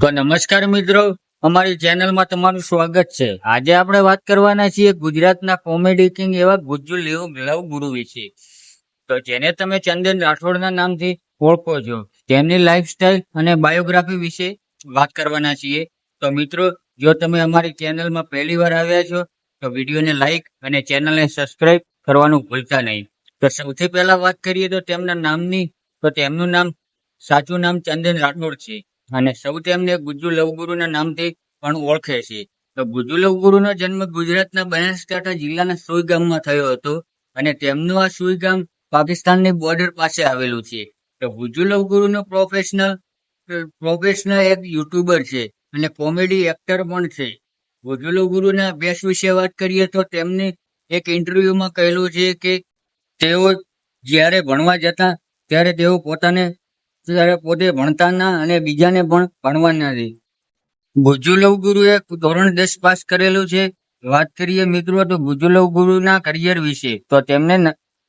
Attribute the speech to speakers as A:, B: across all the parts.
A: તો નમસ્કાર મિત્રો, અમારી ચેનલમાં તમારું સ્વાગત છે. આજે આપણે વાત કરવાના છીએ ગુજરાતના કોમેડી કિંગ એવા ગુજ્જુ લેવ લવ ગુરુ વિશે તો જેને તમે ચંદન રાઠોડના નામથી ઓળખો છો, તેમની લાઈફસ્ટાઈલ અને બાયોગ્રાફી વિશે વાત કરવાના છીએ. તો મિત્રો, જો તમે અમારી ચેનલમાં પહેલી વાર આવ્યા છો, તો વિડીયોને લાઈક અને ચેનલને સબસ્ક્રાઇબ કરવાનું ભૂલતા નહીં. તો સૌથી પહેલા વાત કરીએ તો તેમના નામની, તો તેમનું નામ, સાચું નામ ચંદન રાઠોડ છે. અને સૌ તેમને ગુજ્જુ લવગુરુના નામથી પણ ઓળખે છે. તો ગુજ્જુ લવગુરુનો જન્મ ગુજરાતના બનાસકાંઠા જિલ્લાના સુઈ ગામમાં થયો હતો અને તેમનું આ સુઈ ગામ પાકિસ્તાનની બોર્ડર પાસે આવેલું છે. તો ગુજ્જુ લવગુરુનો પ્રોફેશનલ પ્રોફેશનલ એક યુટ્યુબર છે અને કોમેડી એક્ટર પણ છે. ગુજ્જુ લવગુરુના અભ્યાસ વિશે વાત કરીએ તો તેમને એક ઇન્ટરવ્યુમાં કહેલું છે કે તેઓ જ્યારે ભણવા જતા, ત્યારે તેઓ પોતાને ત્યારે પોતે ભણતા ના અને બીજાને પણ ભણવા નથી ગુજુલવ ગુરુએ ધોરણ દસ પાસ કરેલું છે. વાત કરીએ મિત્રો, તો ગુજુલવ ગુરુના કરિયર વિશે. તો તેમને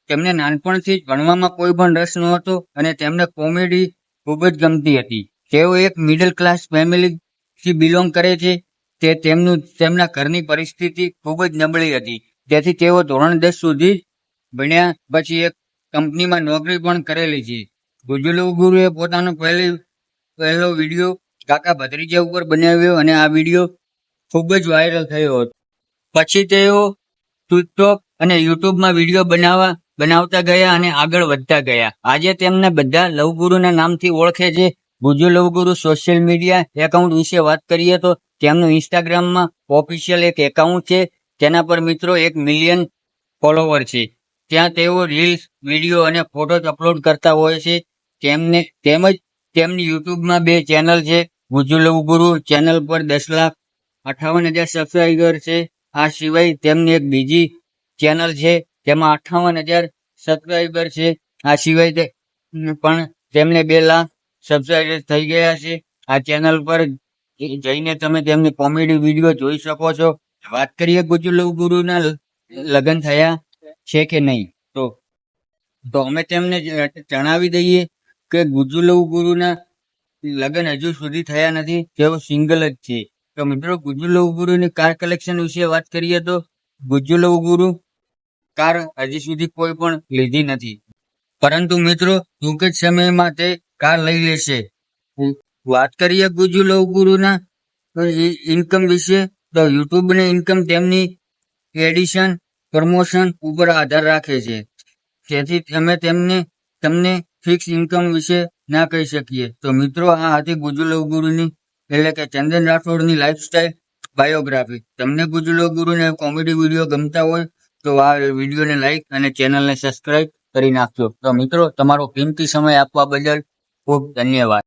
A: તેમને નાનપણથી જ ભણવામાં કોઈ પણ રસ નહોતો અને તેમને કોમેડી ખૂબ જ ગમતી હતી. તેઓ એક મિડલ ક્લાસ ફેમિલીથી બિલોંગ કરે છે. તે તેમનું, તેમના ઘરની પરિસ્થિતિ ખૂબ જ નબળી હતી. તેથી તેઓ ધોરણ દસ સુધી ભણ્યા. પછી એક કંપનીમાં નોકરી પણ કરેલી છે. ગુજુલવ ગુરુએ પોતાનો પહેલી, પહેલો વીડિયો કાકા ભત્રીજા ઉપર બનાવ્યો અને આ વીડિયો ખૂબ જ વાયરલ થયો હતો. પછી તેઓ ટિકટોક અને યુટ્યુબમાં વીડિયો બનાવવા, બનાવતા ગયા અને આગળ વધતા ગયા. આજે તેમને બધા લવગુરુના નામથી ઓળખે છે. Gujju love guru social media account વિશે વાત કરીએ તો તેમનું ઇન્સ્ટાગ્રામમાં ઓફિશિયલ એક એકાઉન્ટ છે. તેના પર મિત્રો એક મિલિયન ફોલોવર છે. ત્યાં તેઓ રીલ્સ વીડિયો અને ફોટોસ અપલોડ કરતા હોય છે. તેમને, તેમજ તેમની યુટ્યુબમાં બે ચેનલ છે. ગુજુ ગુરુ ચેનલ પર દસ લાખ અઠાવન હજાર સબસ્ક્રાઈબર છે. આ સિવાય તેમની એક બીજી ચેનલ છે તેમાં અઠાવન હજાર સબસ્ક્રાઈબર છે. આ સિવાય તે પણ તેમને બે લાખ સબસ્ક્રાઈબર થઈ ગયા છે. આ ચેનલ પર જઈને તમે તેમની કોમેડી વીડિયો જોઈ શકો છો. વાત કરીએ ગુજુ ગુરુના લગ્ન થયા. છે કે નહીં? તો તો અમે તેમને જણાવી દઈએ કે ગુજુલવ લવગુરુના લગ્ન હજુ સુધી થયા નથી, તેઓ સિંગલ જ છે. તો મિત્રો ગુજુ લવગુરુની કાર કલેક્શન વિશે વાત કરીએ તો, ગુજુલવ લવગુરુ કાર હજી સુધી કોઈ પણ લીધી નથી. પરંતુ મિત્રો, ટૂંક જ સમયમાં તે કાર લઈ લેશે. વાત કરીએ ગુજુ લવગુરુના ઇન્કમ વિશે, તો યુટ્યુબની ઇન્કમ તેમની એડિશન પ્રમોશન ઉપર આધાર રાખે છે. તેથી અમે તેમને, તમને ફિક્સ ઇન્કમ વિશે ના કહી શકીએ. તો મિત્રો, આ હતી ગુજુલવ ગુરુની, એટલે કે ચંદન રાઠોડની લાઈફસ્ટાઈલ બાયોગ્રાફી તમને ગુજુલવ ગુરુને કોમેડી વીડિયો ગમતા હોય, તો આ વિડીયોને લાઈક અને ચેનલને સબસ્ક્રાઇબ કરી નાખજો. તો મિત્રો, તમારો કિંમતી સમય આપવા બદલ ખૂબ ધન્યવાદ.